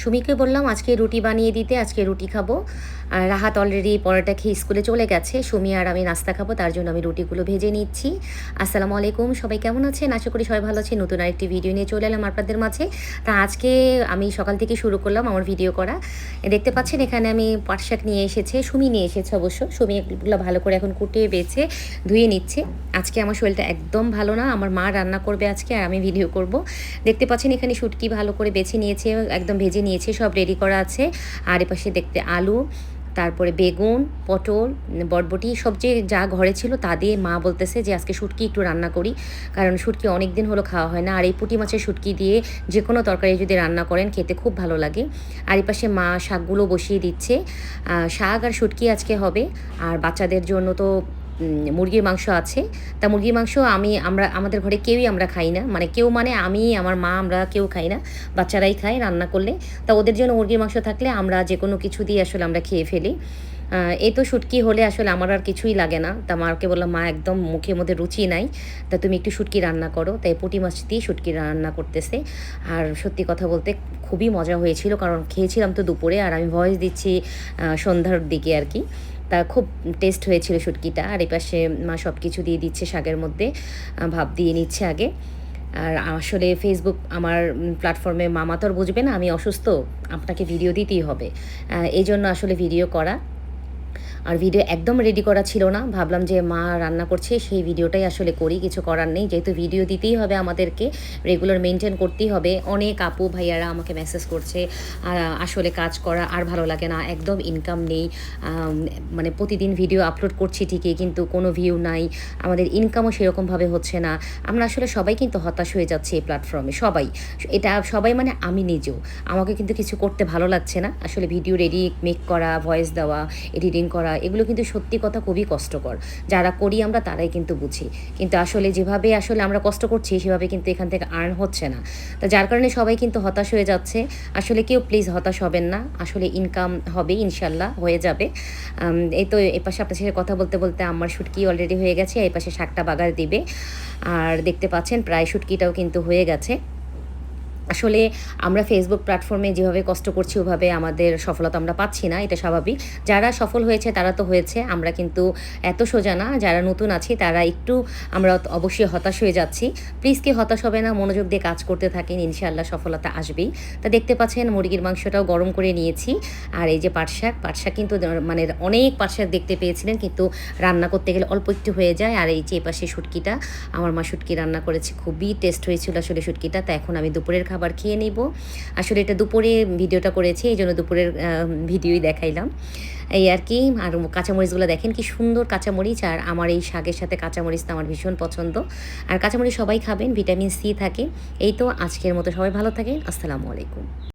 সুমিকে বললাম, আজকে রুটি বানিয়ে দিতে, আজকে রুটি খাব। আর রাহাত অলরেডি পরোটা খেয়ে স্কুলে চলে গেছে। সুমি আর আমি নাস্তা খাব, তার জন্য আমি রুটিগুলো ভেজে নিচ্ছি। আসসালামু আলাইকুম, সবাই কেমন আছেন? আশা করি সবাই ভালো আছে নতুন আরেকটি ভিডিও নিয়ে চলে এলাম আপনাদের মাঝে। তা আজকে আমি সকাল থেকে শুরু করলাম আমার ভিডিও করা। দেখতে পাচ্ছেন, এখানে আমি পাট শাক নিয়ে এসেছে, সুমি নিয়ে এসেছে অবশ্য। সুমি এগুলো ভালো করে এখন কুটিয়ে বেছে, ধুয়ে নিচ্ছে। আজকে আমার শরীরটা একদম ভালো না, আমার মা রান্না করবে আজকে, আর আমি ভিডিও করব। দেখতে পাচ্ছেন, এখানে শুটকি ভালো করে বেছে নিয়েছে, একদম ভেজে নিয়েছে, সব রেডি করা আছে। আর এপাশে দেখতে আলু, তারপরে বেগুন, পটল, বটবটি, সব যে যা ঘরে ছিল তা দিয়ে মা বলতেছে যে, আজকে শুটকি একটু রান্না করি। কারণ শুটকি অনেক দিন হলো খাওয়া হয় না। আর এই পুঁটি মাছের শুটকি দিয়ে যে কোনো তরকারি যদি রান্না করেন, খেতে খুব ভালো লাগে। আর এই পাশে মা শাকগুলো বসিয়ে দিচ্ছে। শাক আর শুটকি আজকে হবে। আর বাচ্চাদের জন্য তো মুরগির মাংস আছে। তা মুরগির মাংস আমি, আমরা, আমাদের ঘরে কেউই আমরা খাই না। মানে কেউ মানে আমি, আমার মা, আমরা কেউ খাই না। বাচ্চারাই খায় রান্না করলে। তা ওদের জন্য মুরগির মাংস থাকলে আমরা যে কোনো কিছু দিয়ে আসলে আমরা খেয়ে ফেলি। এই তো শুটকি হলে আসলে আমার আর কিছুই লাগে না। তা মাকে বললাম, মা, একদম মুখের মধ্যে রুচি নাই। তা তুমি একটু শুটকি রান্না করো। তাই পুঁটি মাছ দিয়ে শুটকি রান্না করতেছে। আর সত্যি কথা বলতে খুবই মজা হয়েছিল, কারণ খেয়েছিলাম তো দুপুরে। আর আমি ভয়েস দিচ্ছি সন্ধ্যার দিকে আর কি। তা খুব টেস্ট হয়েছিল শুটকিটা। আর এপাশে মা সব কিছু দিয়ে দিচ্ছে শাকের মধ্যে ভাব দিয়ে নিচ্ছে আগে। আর আসলে ফেসবুক আমার প্ল্যাটফর্মে মামা তো আর বুঝবে না, আমি অসুস্থ, আপনাকে ভিডিও দিতেই হবে। এই জন্য আসলে ভিডিও করা। আর ভিডিও একদম রেডি করা ছিল না। ভাবলাম যে মা রান্না করছে, সেই ভিডিওটাই আসলে করি, কিছু করার নেই। যেহেতু ভিডিও দিতেই হবে আমাদেরকে রেগুলার মেনটেন করতেই হবে। অনেক আপু, ভাইয়ারা আমাকে মেসেজ করছে, আর আসলে কাজ করা আর ভালো লাগে না, একদম ইনকাম নেই। মানে প্রতিদিন ভিডিও আপলোড করছি ঠিকই, কিন্তু কোনো ভিউ নাই। আমাদের ইনকামও সেরকমভাবে হচ্ছে না। আমরা আসলে সবাই কিন্তু হতাশ হয়ে যাচ্ছে এই প্ল্যাটফর্মে সবাই। এটা সবাই মানে আমি নিজেও। আমাকে কিন্তু কিছু করতে ভালো লাগছে না। আসলে ভিডিও রেডি মেক করা ভয়েস দেওয়া এডিটিং করা এগুলো কিন্তু সত্যি কথা খুবই কষ্টকর। যারা করি আমরা, তারাই কিন্তু বুঝি। কিন্তু আসলে যেভাবে আসলে আমরা কষ্ট করছি, সেভাবে কিন্তু এখান থেকে আর্ন হচ্ছে না। তা যার কারণে সবাই কিন্তু হতাশ হয়ে যাচ্ছে। আসলে কেউ প্লিজ হতাশ হবেন না। আসলে ইনকাম হবে, ইনশাল্লাহ, হয়ে যাবে। এই তো এপাশে আপনার সাথে কথা বলতে বলতে আমার শুটকি অলরেডি হয়ে গেছে। এই পাশে শাকটা বাগার দিবে। আর দেখতে পাচ্ছেন, প্রায় শুটকিটাও কিন্তু হয়ে গেছে। আসলে আমরা ফেসবুক প্ল্যাটফর্মে যেভাবে কষ্ট করছি, ওভাবে আমাদের সফলতা আমরা পাচ্ছি না, এটা স্বাভাবিক। যারা সফল হয়েছে, তারা তো হয়েছে, আমরা কিন্তু এত সোজা না, যারা নতুন আছি, তারা একটু আমরা অবশ্যই হতাশ হয়ে যাচ্ছি। প্লিজ কি হতাশ হবে না, মনোযোগ দিয়ে কাজ করতে থাকেন, ইনশাআল্লাহ সফলতা আসবেই। তা দেখতে পাচ্ছেন, মুরগির মাংসটাও গরম করে নিয়েছি। আর এই যে পাট শাক পাট শাক কিন্তু মানে অনেক পাট শাক দেখতে পেয়েছিলেন, কিন্তু রান্না করতে গেলে অল্প একটু হয়ে যায়। আর এই যে এপাশে শুটকিটা, আমার মা শুটকি রান্না করেছে, খুবই টেস্ট হয়েছিল আসলে শুটকিটা, তা এখন আমি দুপুরের খাবার খেয়ে নেব। আসলে এটা দুপুরে ভিডিওটা করেছি, এই জন্য দুপুরের ভিডিওই দেখাইলাম। এই আর কি, আর কাঁচামরিচগুলো দেখেন কি সুন্দর কাঁচামরিচ, আর আমার এই শাকের সাথে কাঁচামরিচ তো আমার ভীষণ পছন্দ। আর কাঁচামরিচ সবাই খাবেন, ভিটামিন সি থাকে। এই তো আজকের মতো সবাই ভালো থাকেন, আসসালামু আলাইকুম।